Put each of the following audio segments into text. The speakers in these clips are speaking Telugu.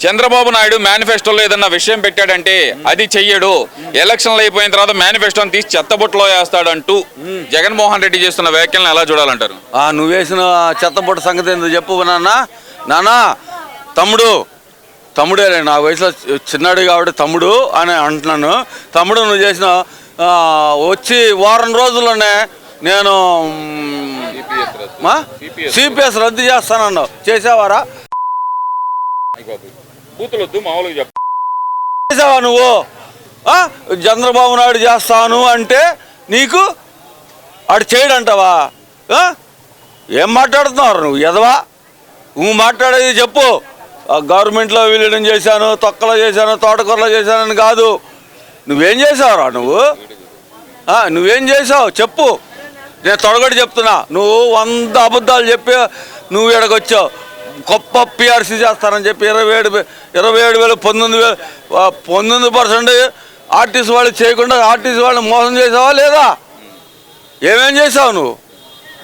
చంద్రబాబు నాయుడు మేనిఫెస్టోలో ఏదన్నా విషయం పెట్టాడంటే అది చెయ్యడు. ఎలక్షన్లు అయిపోయిన తర్వాత మేనిఫెస్టోని తీసి చెత్తబుట్టలో వేస్తాడంటూ జగన్మోహన్ రెడ్డి చేస్తున్న వ్యాఖ్యలను ఎలా చూడాలంటారు? ఆ, నువ్వు వేసిన చెత్తబుట్ట సంగతి ఏందో చెప్పు నాన్న. నాన్న తమ్ముడు తమ్ముడే నా వయసులో చిన్నాడు కాబట్టి తమ్ముడు అని అంటున్నాను. తమ్ముడు నువ్వు చేసిన వచ్చి వారం రోజుల్లోనే నేను సిపిఎస్ రద్దు. చేస్తానన్నావు. చేసావారా? బూతులొద్దు మామూలుగా చెప్పు. చేసావా నువ్వు? చంద్రబాబు నాయుడు చేస్తాను అంటే నీకు ఆడు చేయడంటావా? ఏం మాట్లాడుతున్నారు నువ్వు ఎదవా? నువ్వు మాట్లాడేది చెప్పు. గవర్నమెంట్లో విలీనం చేశాను తొక్కలో చేశాను తోటకూరలో చేశానని కాదు. నువ్వేం చేసావురా నువ్వు? నువ్వేం చేసావు? చెప్పు. నేను తొడగడి చెప్తున్నా. నువ్వు వంద అబద్ధాలు చెప్పి నువ్వు ఇక్కడికి వచ్చావు. గొప్ప పిఆర్సీ చేస్తానని చెప్పి ఇరవై ఏడు ఇరవై ఏడు వేలు పంతొమ్మిది వేలు పంతొమ్మిది పర్సెంట్ ఆర్టీసీ వాళ్ళు చేయకుండా ఆర్టీసీ వాళ్ళని మోసం చేసావా లేదా? ఏమేం చేసావు నువ్వు?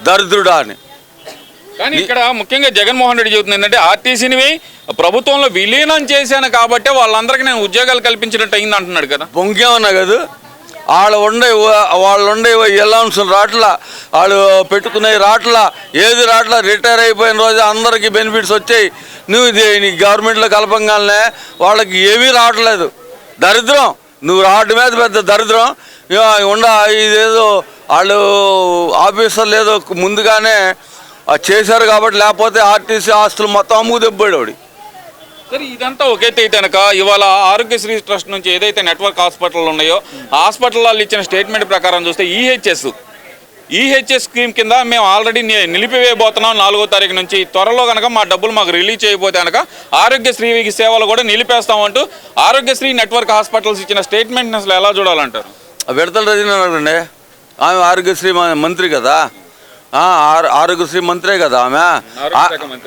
దరిద్రుడా అని. కానీ ఇక్కడ ముఖ్యంగా జగన్మోహన్ రెడ్డి చెబుతుంది ఏంటంటే ఆర్టీసీని ప్రభుత్వంలో విలీనం చేశాను కాబట్టి వాళ్ళందరికీ నేను ఉద్యోగాలు కల్పించినట్టు అయింది అంటున్నాడు కదా. బొంకేమన్నా కాదు. వాళ్ళు ఉండే వాళ్ళు ఉండే ఎలౌన్స్ రాట్ల వాళ్ళు పెట్టుకునే రాట్ల ఏది రాట్ల రిటైర్ అయిపోయిన రోజు అందరికీ బెనిఫిట్స్ వచ్చాయి. నువ్వు ఇది నీ గవర్నమెంట్లో కలపంగానే వాళ్ళకి ఏమీ రావట్లేదు. దరిద్రం. నువ్వు రావడం మీద పెద్ద దరిద్రం. ఉండ ఇదేదో వాళ్ళు ఆఫీసర్లు ఏదో ముందుగానే చేశారు కాబట్టి లేకపోతే ఆర్టీసీ ఆస్తులు మొత్తం అమ్ముకు దెబ్బాడు వాడి సరే ఇదంతా ఒకైతే అయితే కనుక ఇవాళ ఆరోగ్యశ్రీ ట్రస్ట్ నుంచి ఏదైతే నెట్వర్క్ హాస్పిటల్ ఉన్నాయో హాస్పిటల్ వాళ్ళు ఇచ్చిన స్టేట్మెంట్ ప్రకారం చూస్తే ఈహెచ్ఎస్ ఈహెచ్ఎస్ స్కీమ్ కింద మేము ఆల్రెడీ నిలిపివేయబోతున్నాం నాలుగో తారీఖు నుంచి. త్వరలో కనుక మా డబ్బులు మాకు రిలీజ్ చేయబోతే కనుక ఆరోగ్యశ్రీ సేవలు కూడా నిలిపేస్తామంటూ ఆరోగ్యశ్రీ నెట్వర్క్ హాస్పిటల్స్ ఇచ్చిన స్టేట్మెంట్ అసలు ఎలా చూడాలంటారు? ఆ విడతల రజనీ ఆమె ఆరోగ్యశ్రీ మంత్రి కదా. ఆరోగ్యశ్రీ మంత్రే కదా ఆమె?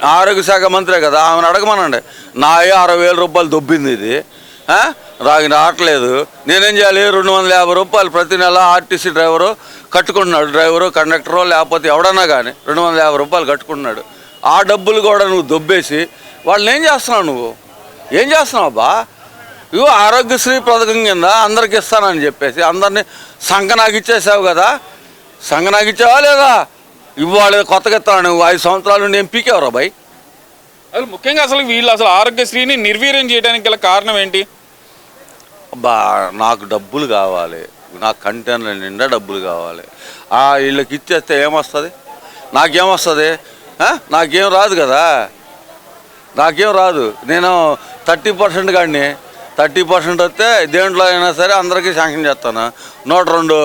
ఆరోగ్య శాఖ మంత్రి. కదా ఆమెను అడగమనండి. నాయే అరవై వేల రూపాయలు దొబ్బింది ఇది? రాగి రావట్లేదు. నేనేం చేయాలి? రెండు వందల యాభై రూపాయలు ప్రతి నెల ఆర్టీసీ డ్రైవరు కట్టుకుంటున్నాడు. డ్రైవరు కండక్టరు లేకపోతే ఎవడన్నా కానీ రెండు వందల యాభై రూపాయలు కట్టుకుంటున్నాడు. ఆ డబ్బులు కూడా నువ్వు దొబ్బేసి వాళ్ళని ఏం చేస్తున్నావు నువ్వు? ఏం చేస్తున్నావు అబ్బా? ఇగో ఆరోగ్యశ్రీ పథకం కింద అందరికి ఇస్తానని చెప్పేసి అందరినీ సంఘ నాకు ఇచ్చేసావు కదా. సంఘ నాకు ఇచ్చావా లేదా? ఇవాళ కొత్తగా ఇస్తాను నువ్వు ఐదు సంవత్సరాలు నుండి ఏం పీకేవరా బాయ్? అసలు ముఖ్యంగా అసలు వీళ్ళు అసలు ఆరోగ్యశ్రీని నిర్వీర్యం చేయడానికి గల కారణం ఏంటి? అబ్బా నాకు డబ్బులు కావాలి. నాకు కంటైనర్ నిండా డబ్బులు కావాలి. ఆ వీళ్ళకి ఇచ్చేస్తే ఏమొస్తుంది? నాకేమొస్తుంది? నాకేం రాదు కదా? నాకేం రాదు. నేను థర్టీ పర్సెంట్ కాడిని థర్టీ పర్సెంట్ వస్తే దేంట్లో అయినా సరే అందరికీ శాంక్షన్ చేస్తాను. నూట రెండు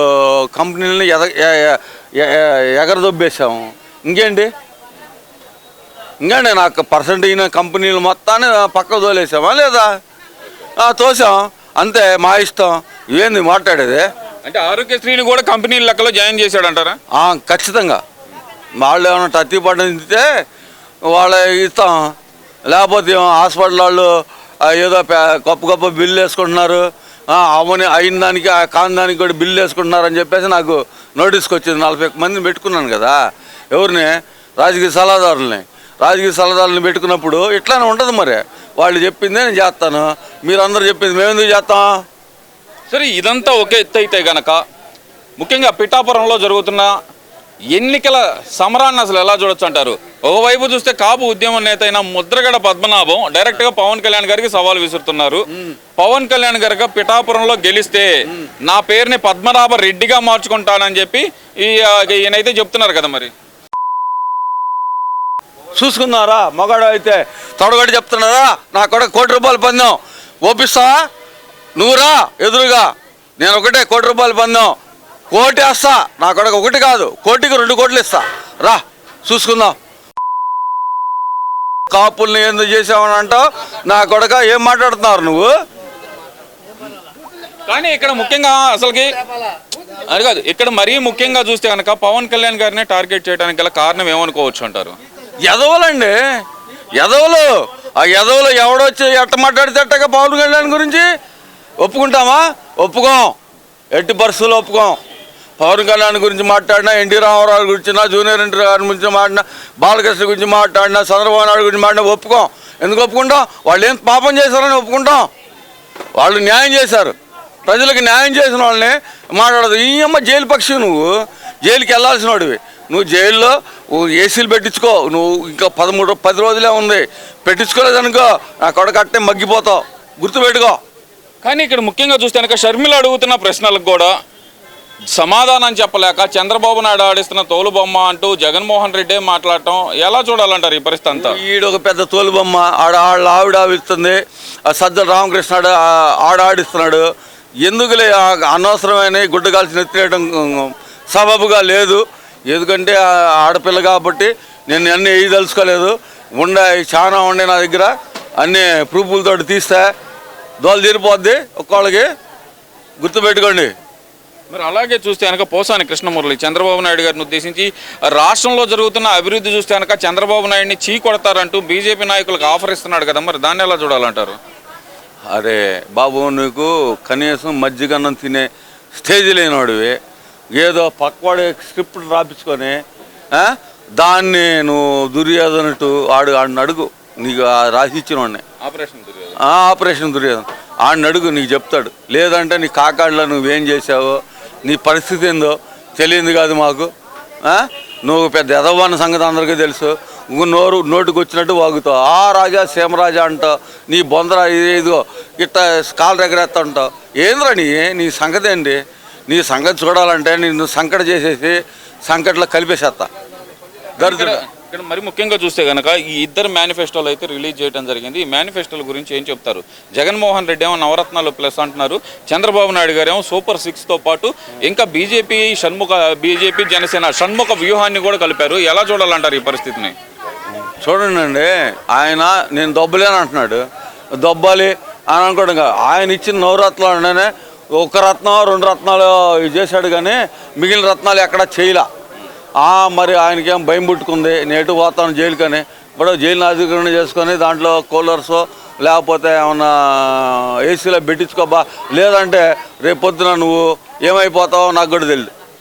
కంపెనీలని ఎద ఎగరదొబ్బేసాము ఇంకేంటి? ఇంకేంటి నాకు పర్సెంట్ అయిన కంపెనీలు మొత్తాన్ని పక్క తోలేసామా లేదా? తోసాం. అంతే మా ఇష్టం. ఏంది మాట్లాడేది? అంటే ఆరోగ్యశ్రీని కూడా కంపెనీ లెక్కలో జాయిన్ చేశాడంటారా? ఖచ్చితంగా. వాళ్ళు ఏమైనా టత్తి పడితే వాళ్ళ ఇస్తాం. లేకపోతే హాస్పిటల్ వాళ్ళు ఏదో గొప్ప గొప్ప బిల్లు వేసుకుంటున్నారు. అవని అయిన దానికి ఆ కాని దానికి కూడా బిల్లు వేసుకుంటున్నారు అని చెప్పేసి నాకు నోటీస్కి వచ్చింది నలభై మందిని పెట్టుకున్నాను కదా. ఎవరిని? రాజకీయ సలహాదారుల్ని. రాజకీయ సలహాదారులను పెట్టుకున్నప్పుడు ఇట్లానే ఉండదు మరి. వాళ్ళు చెప్పిందే నేను చేస్తాను. మీరందరూ చెప్పింది మేమెందుకు చేస్తాం? సరే ఇదంతా ఒక ఎత్తు అయితే గనక ముఖ్యంగా పిఠాపురంలో జరుగుతున్న ఎన్నికల సమరాన్ని అసలు ఎలా చూడొచ్చు అంటారు? ఒకవైపు చూస్తే కాపు ఉద్యమ నేత అయిన ముద్రగడ పద్మనాభం డైరెక్ట్గా పవన్ కళ్యాణ్ గారికి సవాల్ విసురుతున్నారు. పవన్ కళ్యాణ్ గారికి పిఠాపురంలో గెలిస్తే నా పేరుని పద్మనాభ రెడ్డిగా మార్చుకుంటానని చెప్పి ఈయనైతే చెప్తున్నారు కదా మరి. చూసుకున్నారా? మగాడు అయితే తొడగొట్టి చెప్తున్నారా? నా కూడా కోటి రూపాయలు పందాం. ఓపిస్తావా నువ్వు రా ఎదురుగా. నేను ఒకటే కోటి రూపాయలు పందాం. కోటి వేస్తా. నా కొడుకు ఒకటి కాదు. కోటికి రెండు కోట్లు ఇస్తా. రా చూసుకుందాం. కాపుల్ని ఎందుకు చేసావని అంటావు నా కొడక ఏం మాట్లాడుతున్నారు నువ్వు? కానీ ఇక్కడ ముఖ్యంగా అసలుకి అది కాదు ఇక్కడ మరీ ముఖ్యంగా చూస్తే కనుక పవన్ కళ్యాణ్ గారిని టార్గెట్ చేయడానికి గల కారణం ఏమనుకోవచ్చు అంటారు? ఎదవలండి ఎదవలు ఆ ఎదవలు ఎవడొచ్చి ఎట్ట మాట్లాడితే ఎట్టగా పవన్ కళ్యాణ్ గురించి ఒప్పుకుంటామా? ఒప్పుకోం. ఎట్టి పరిస్థితుల్లో ఒప్పుకోం. పవన్ కళ్యాణ్ గురించి మాట్లాడినా ఎన్టీ రామారావు గురించినా జూనియర్ ఎన్టీ గారి గురించి మాట్లాడినా బాలకృష్ణ గురించి మాట్లాడినా చంద్రబాబు నాయుడు గురించి మాట్లాడినా ఒప్పుకోం. ఎందుకు ఒప్పుకుంటాం? వాళ్ళు ఏం పాపం చేశారని ఒప్పుకుంటాం. వాళ్ళు న్యాయం చేశారు. ప్రజలకు న్యాయం చేసిన వాళ్ళని మాట్లాడదు. ఈ అమ్మ జైలు పక్షి నువ్వు. జైలుకి వెళ్ళాల్సిన వాడివి నువ్వు జైల్లో ఏసీలు పెట్టించుకో. నువ్వు ఇంకా పదమూడు పది రోజులే ఉంది. పెట్టించుకోలేదనుకో నా కొడకట్టే అట్టే మగ్గిపోతావు. గుర్తుపెట్టుకో. కానీ ఇక్కడ ముఖ్యంగా చూస్తే కనుక షర్మిల అడుగుతున్న ప్రశ్నలకు కూడా సమాధానం చెప్పలేక చంద్రబాబు నాయుడు ఆడిస్తున్న తోలుబొమ్మ అంటూ జగన్మోహన్ రెడ్డి మాట్లాడటం ఎలా చూడాలంటారు ఈ పరిస్థితి అంతా? ఈడొక ఒక పెద్ద తోలుబొమ్మ ఆడ ఆడ ఆవిడ ఆవిస్తుంది ఆ సజ్జల రామకృష్ణ ఆడ ఆడిస్తున్నాడు. ఎందుకులే అనవసరమైన గుడ్డ కాల్చి ఎత్తివేయడం సబబుగా లేదు. ఎందుకంటే ఆడపిల్ల కాబట్టి నేను అన్నీ వేయదలుచుకోలేదు ఉండే చాలా ఉండే నా దగ్గర. అన్ని ప్రూఫ్లతో తీస్తే. దోలు తీరిపోద్ది ఒక్కళ్ళకి. గుర్తుపెట్టుకోండి. మరి అలాగే చూస్తే కనుక పోసాని కృష్ణమురళి చంద్రబాబు నాయుడు గారిని ఉద్దేశించి రాష్ట్రంలో జరుగుతున్న అభివృద్ధి చూస్తే కనుక చంద్రబాబు నాయుడిని చీ కొడతారంటూ బీజేపీ నాయకులకు ఆఫర్ ఇస్తున్నాడు కదా మరి దాన్ని ఎలా చూడాలంటారు? అరే బాబు నీకు కనీసం మజ్జిగన్నం తినే స్టేజ్ లేనివాడివి ఏదో పక్కవాడి స్క్రిప్ట్ రాపించుకొని దాన్ని నువ్వు దుర్యోధనట్టు ఆడు ఆడిని అడుగు. నీకు ఆ రాసి ఇచ్చిన వాడిని ఆపరేషన్ దుర్యోధన. ఆపరేషన్ దుర్యోధన ఆడిని అడుగు నీకు చెప్తాడు. లేదంటే నీ కాకాడలో నువ్వేం చేసావో నీ పరిస్థితి ఏందో తెలియదు కాదు మాకు. నువ్వు పెద్ద ఎదవన్న సంగతి అందరికీ తెలుసు. నోరు నోటికి వచ్చినట్టు వాగుతావు. ఆ రాజా సీమరాజా అంటావు నీ బొందరా ఇది ఇదిగో ఇట్ట కాలు దగ్గరేస్తా ఉంటావు ఏంద్రా నీ? నీ సంగతి ఏంటి నీ సంగతి చూడాలంటే నిన్ను సంకట చేసేసి సంకట్లో కలిపేసేస్తా ఇక్కడ దరిద్రుడు. ఇక్కడ మరి ముఖ్యంగా చూస్తే కనుక ఈ ఇద్దరు మేనిఫెస్టోలు అయితే రిలీజ్ చేయడం జరిగింది. ఈ మేనిఫెస్టోల గురించి ఏం చెప్తారు? జగన్మోహన్ రెడ్డి ఏమో నవరత్నాలు ప్లస్ అంటున్నారు. చంద్రబాబు నాయుడు గారు ఏమో సూపర్ సిక్స్తో పాటు ఇంకా బీజేపీ షణ్ముఖ బీజేపీ జనసేన షణ్ముఖ వ్యూహాన్ని కూడా కలిపారు. ఎలా చూడాలంటారు ఈ పరిస్థితిని? చూడండి ఆయన నేను దొబ్బలేను అంటున్నాడు. దొబ్బాలి అని అనుకోవడం కాదు ఆయన ఇచ్చిన నవరత్నాలు అంటేనే ఒక రత్నం రెండు రత్నాలు ఇది చేశాడు కానీ మిగిలిన రత్నాలు ఎక్కడా చేయలే. మరి ఆయనకేం భయం పుట్టుకుంది? నేటు పోతాను జైలుకని? ఇప్పుడు జైలు అధికరణ చేసుకొని దాంట్లో కూలర్స్ లేకపోతే ఏమన్నా ఏసీలో పెట్టించుకోబా? లేదంటే రేపు పొద్దున నువ్వు ఏమైపోతావో నాకు కూడా తెలియదు